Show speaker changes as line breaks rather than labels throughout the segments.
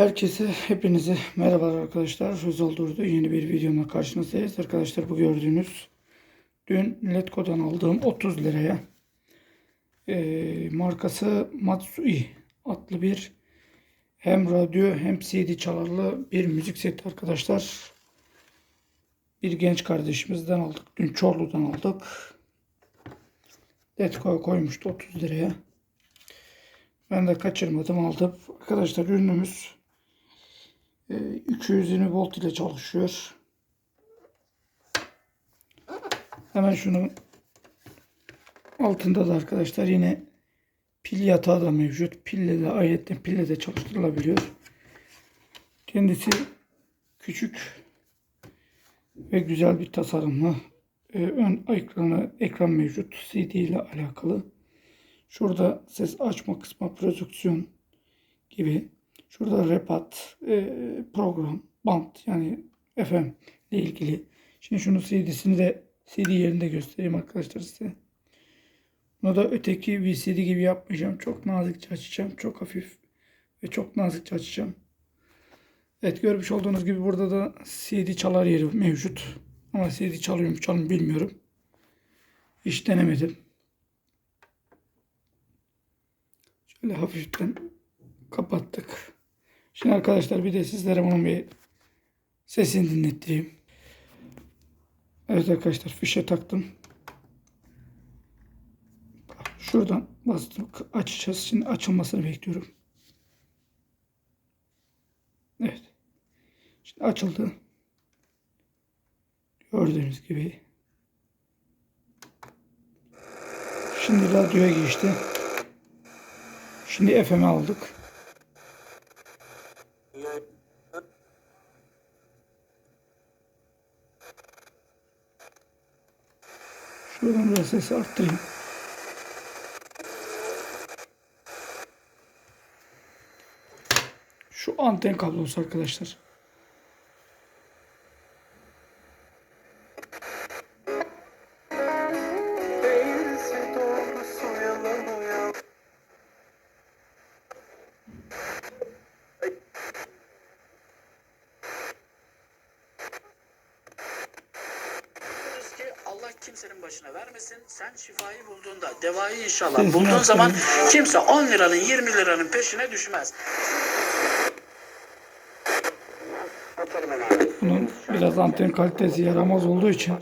Herkese, hepinize merhaba arkadaşlar. Özal Durdu yeni bir videomla karşınızdayız. Arkadaşlar bu gördüğünüz dün Letgo'dan aldığım 30 liraya eee, markası Matsui adlı bir hem radyo hem CD çalarlı bir müzik seti arkadaşlar. Bir genç kardeşimizden aldık. Dün Çorlu'dan aldık. Letgo'ya koymuştu 30 liraya. Ben de kaçırmadım aldım. Arkadaşlar ürünümüz e, 220 volt ile çalışıyor. Hemen şunun altında da arkadaşlar yine pil yatağı da mevcut. Pille de ayrıca pille de çalıştırılabiliyor. Kendisi küçük ve güzel bir tasarımlı. E, ön ekranı ekran mevcut. CD ile alakalı. Şurada ses açma kısmı prodüksiyon gibi. Şurada repat, e, program, band yani FM ile ilgili. Şimdi şunu CD'sini de CD yerinde göstereyim arkadaşlar size. Bunu da öteki VCD gibi yapmayacağım. Çok nazikçe açacağım. Çok hafif ve çok nazikçe açacağım. Evet görmüş olduğunuz gibi burada da CD çalar yeri mevcut. Ama CD çalıyor mu çalmıyor bilmiyorum. Hiç denemedim. Şöyle hafiften kapattık. Şimdi arkadaşlar bir de sizlere bunun bir sesini dinlettireyim. Evet arkadaşlar fişe taktım. Şuradan bastım açacağız. Şimdi açılmasını bekliyorum. Evet. Şimdi açıldı. Gördüğünüz gibi. Şimdi radyoya geçti. Şimdi FM'e aldık. Şuradan biraz sesi arttırayım. Şu anten kablosu arkadaşlar.
Kimsenin başına vermesin. Sen şifayı bulduğunda, devayı inşallah bulduğun zaman kimse 10 liranın 20 liranın peşine düşmez.
Bunun biraz anten kalitesi yaramaz olduğu için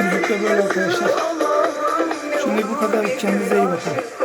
müzik de böyle arkadaşlar. Şimdi bu kadar kendinize iyi bakın.